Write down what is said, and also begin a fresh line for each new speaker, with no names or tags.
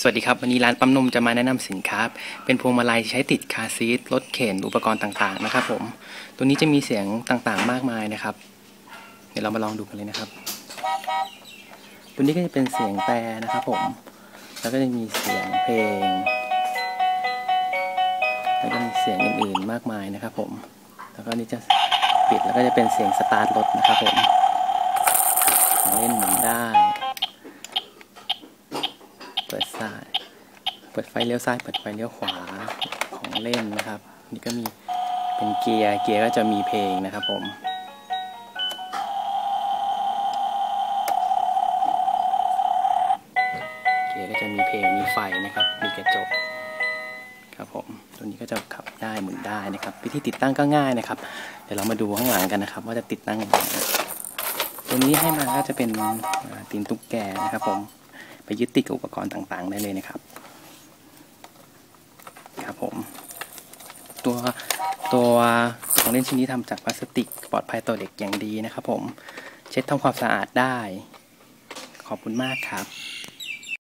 สวัสดีครับ วันนี้ร้านปั๊มนมจะมาแนะนำสินค้า เป็นพวงมาลัยใช้ติดคาซีทรถเข็นอุปกรณ์ต่างๆนะครับผมตัวนี้จะมีเสียงต่างๆมากมายนะครับ เดี๋ยวเรามาลองดูกันเลยนะครับ ตัวนี้ก็จะเป็นเสียงแต่นะครับผม แล้วก็จะมีเสียงเพลง แล้วก็มีเสียงอื่นๆมากมายนะครับผม แล้วก็นี่จะปิดแล้วก็จะเป็นเสียงสตาร์ทรถนะครับผมเล่นหมุนได้ ซ้าย เปิดไฟเลี้ยวซ้าย เปิดไฟเลี้ยวขวาของเล่นนะครับ นี่ก็มีเป็นเกียร์ เกียร์ก็จะมีเพลงนะครับผมเกียร์ก็จะมีเพลงมีไฟนะครับ มีกระจกครับผม ตัวนี้ก็จะขับได้หมุนได้นะครับ วิธีติดตั้งก็ง่ายนะครับ เดี๋ยวเรามาดูข้างหลังกันนะครับ ว่าจะติดตั้งยังไงตัวนี้ให้มาก็จะเป็นตีนตุ๊กแกนะครับผม ไปยึดติดกับอุปกรณ์ต่างๆ ได้เลยนะครับ ครับผม ตัวตัวของเล่นชิ้นนี้ทำจากพลาสติกปลอดภัยต่อเด็กอย่างดีนะครับผม เช็ดทำความสะอาดได้ ขอบคุณมากครับ